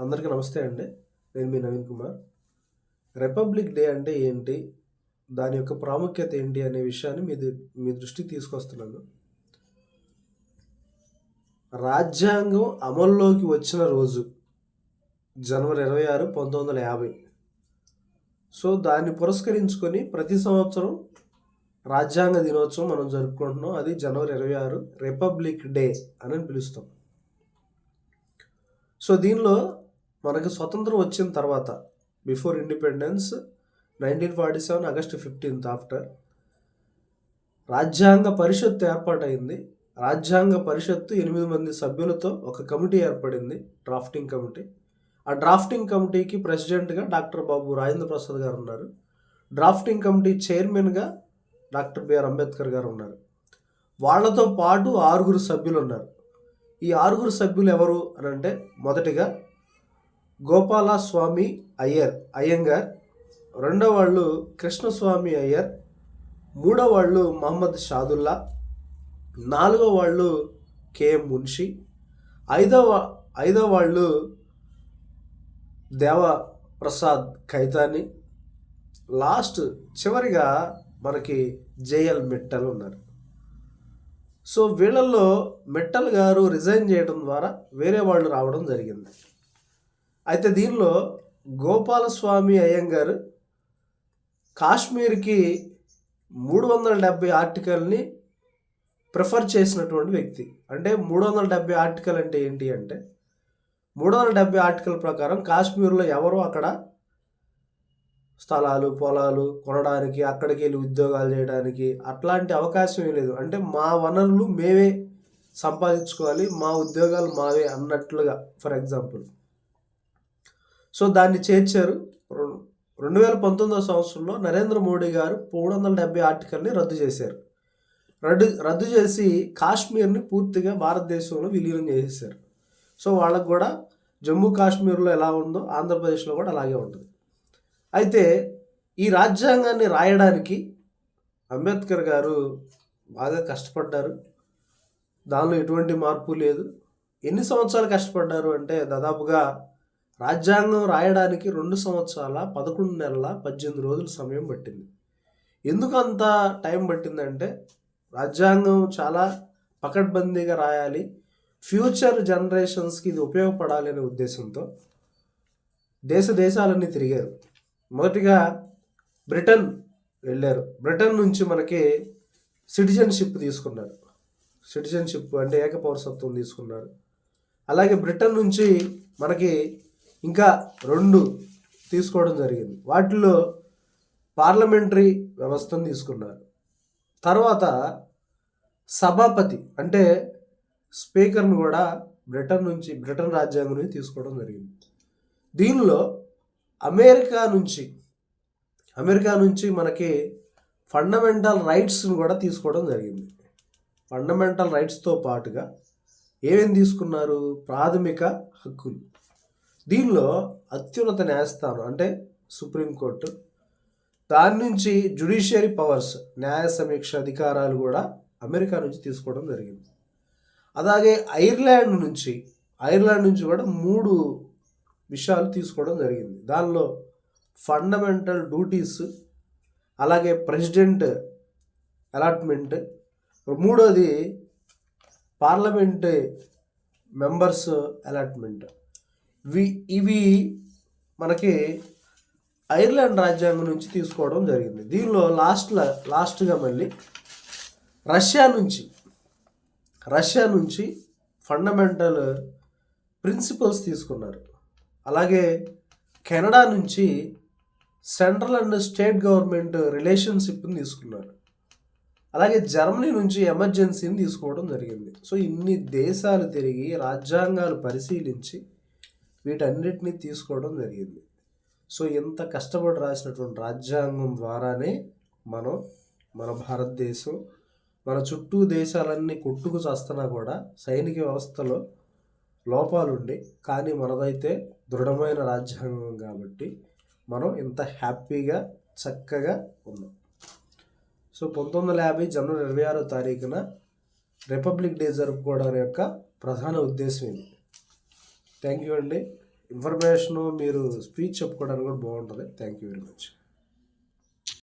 అందరికీ నమస్తే అండి. నేను మీ నవీన్ కుమార్. రిపబ్లిక్ డే అంటే ఏంటి? దాని యొక్క ప్రాముఖ్యత ఏంటి అనే విషయాన్ని మీ మీ దృష్టికి తీసుకొస్తున్నాను. రాజ్యాంగం అమల్లోకి వచ్చిన రోజు జనవరి ఇరవై ఆరు పంతొమ్మిది వందల యాభై. సో దాన్ని పురస్కరించుకొని ప్రతి సంవత్సరం రాజ్యాంగ దినోత్సవం మనం జరుపుకుంటున్నాం. అది జనవరి ఇరవై ఆరు రిపబ్లిక్ డే అని పిలుస్తాం. సో దీనిలో మనకు స్వతంత్రం వచ్చిన తర్వాత before independence nineteen forty seven August fifteenth after రాజ్యాంగ పరిషత్తు ఏర్పాటైంది. రాజ్యాంగ పరిషత్తు ఎనిమిది మంది సభ్యులతో ఒక కమిటీ ఏర్పడింది డ్రాఫ్టింగ్ కమిటీ ఆ డ్రాఫ్టింగ్ కమిటీకి ప్రెసిడెంట్గా డాక్టర్ బాబు రాజేంద్ర ప్రసాద్ గారు ఉన్నారు. డ్రాఫ్టింగ్ కమిటీ చైర్మన్గా డాక్టర్ బిఆర్ అంబేద్కర్ గారు ఉన్నారు. వాళ్ళతో పాటు ఆరుగురు సభ్యులు ఉన్నారు. ఈ ఆరుగురు సభ్యులు ఎవరు అని అంటే మొదటిగా గోపాల స్వామి అయ్యర్ అయ్యంగార్. రెండో వాళ్ళు కృష్ణస్వామి అయ్యర్. మూడో వాళ్ళు మహమ్మద్ షాదుల్లా. నాలుగో వాళ్ళు కేఎం మున్షి. ఐదవ ఐదో వాళ్ళు దేవ ప్రసాద్ ఖైతాని. లాస్ట్ చివరిగా మనకి జేఎల్ మిట్టల్ ఉన్నారు. సో వీళ్ళల్లో మిట్టల్ గారు రిజైన్ చేయడం ద్వారా వేరే వాళ్ళు రావడం జరిగింది. అయితే దీనిలో గోపాలస్వామి అయ్యంగారు కాశ్మీర్కి మూడు వందల డెబ్బై ఆర్టికల్ని ప్రిఫర్ చేసినటువంటి వ్యక్తి. అంటే మూడు వందల డెబ్బై ఆర్టికల్ అంటే ఏంటి అంటే మూడు వందల డెబ్బై ఆర్టికల్ ప్రకారం కాశ్మీర్లో ఎవరు అక్కడ స్థలాలు పొలాలు కొనడానికి అక్కడికి వెళ్ళి ఉద్యోగాలు చేయడానికి అట్లాంటి అవకాశం ఏం లేదు. అంటే మా వనరులు మేమే సంపాదించుకోవాలి మా ఉద్యోగాలు మావే అన్నట్లుగా. ఫర్ ఎగ్జాంపుల్ సో దాన్ని చేర్చారు. రెండు వేల పంతొమ్మిదవ సంవత్సరంలో నరేంద్ర మోడీ గారు మూడు వందల డెబ్బై ఆర్టికల్ని రద్దు చేశారు. రద్దు రద్దు చేసి కాశ్మీర్ని పూర్తిగా భారతదేశంలో విలీనం చేసేసారు సో వాళ్ళకు కూడా జమ్మూ కాశ్మీర్లో ఎలా ఉందో ఆంధ్రప్రదేశ్లో కూడా అలాగే ఉంటుంది. అయితే ఈ రాజ్యాంగాన్ని రాయడానికి అంబేద్కర్ గారు బాగా కష్టపడ్డారు. దానిలో ఎటువంటి మార్పు లేదు. ఎన్ని సంవత్సరాలు కష్టపడ్డారు అంటే దాదాపుగా రాజ్యాంగం రాయడానికి రెండు సంవత్సరాల పదకొండు నెలల పద్దెనిమిది రోజుల సమయం పట్టింది. ఎందుకు అంత టైం పట్టిందంటే రాజ్యాంగం చాలా పకడ్బందీగా రాయాలి ఫ్యూచర్ జనరేషన్స్కి ఇది ఉపయోగపడాలి అనే ఉద్దేశంతో దేశ దేశాలన్నీ తిరిగారు. మొదటిగా బ్రిటన్ వెళ్ళారు. బ్రిటన్ నుంచి మనకి సిటిజన్షిప్ తీసుకున్నారు. సిటిజన్షిప్ అంటే ఏకపౌరసత్వం తీసుకున్నారు. అలాగే బ్రిటన్ నుంచి మనకి ఇంకా రెండు తీసుకోవడం జరిగింది. వాటిలో పార్లమెంటరీ వ్యవస్థను తీసుకున్నారు. తర్వాత సభాపతి అంటే స్పీకర్ను కూడా బ్రిటన్ నుంచి బ్రిటన్ రాజ్యాంగం నుంచి తీసుకోవడం జరిగింది. దీనిలో అమెరికా నుంచి అమెరికా నుంచి మనకి ఫండమెంటల్ రైట్స్ని కూడా తీసుకోవడం జరిగింది. ఫండమెంటల్ రైట్స్తో పాటుగా ఏమేమి తీసుకున్నారు? ప్రాథమిక హక్కులు. దీనిలో అత్యున్నత న్యాయస్థానం అంటే సుప్రీంకోర్టు దాని నుంచి జుడిషియరీ పవర్స్ న్యాయ సమీక్ష అధికారాలు కూడా అమెరికా నుంచి తీసుకోవడం జరిగింది. అలాగే ఐర్లాండ్ నుంచి ఐర్లాండ్ నుంచి కూడా మూడు విషయాలు తీసుకోవడం జరిగింది. దానిలో ఫండమెంటల్ డ్యూటీస్ అలాగే ప్రెసిడెంట్ అలాట్మెంట్. మూడోది పార్లమెంట్ మెంబర్స్ అలాట్మెంట్. ఇవి మనకి ఐర్లాండ్ రాజ్యాంగం నుంచి తీసుకోవడం జరిగింది. దీనిలో లాస్ట్లో లాస్ట్గా మళ్ళీ రష్యా నుంచి రష్యా నుంచి ఫండమెంటల్ ప్రిన్సిపల్స్ తీసుకున్నారు. అలాగే కెనడా నుంచి సెంట్రల్ అండ్ స్టేట్ గవర్నమెంట్ రిలేషన్షిప్ని తీసుకున్నారు. అలాగే జర్మనీ నుంచి ఎమర్జెన్సీని తీసుకోవడం జరిగింది. సో ఇన్ని దేశాలు తిరిగి రాజ్యాంగాలు పరిశీలించి వీటన్నిటిని తీసుకోవడం జరిగింది. సో ఎంత కష్టపడి రాసినటువంటి రాజ్యాంగం ద్వారానే మనం మన భారతదేశం మన చుట్టూ దేశాలన్నీ కొట్టుకు చేస్తున్నా కూడా సైనిక వ్యవస్థలో లోపాలుండి కానీ మనదైతే దృఢమైన రాజ్యాంగం కాబట్టి మనం ఇంత హ్యాపీగా చక్కగా ఉన్నాం. సో పంతొమ్మిది వందల యాభై జనవరి ఇరవై ఆరో తారీఖున రిపబ్లిక్ డే జరుపుకోవడం యొక్క ప్రధాన ఉద్దేశం ఇది. థ్యాంక్ యూ అండి. ఇన్ఫర్మేషను మీరు స్పీచ్ చెప్పుకోవడానికి కూడా బాగుంటుంది. Thank you very much.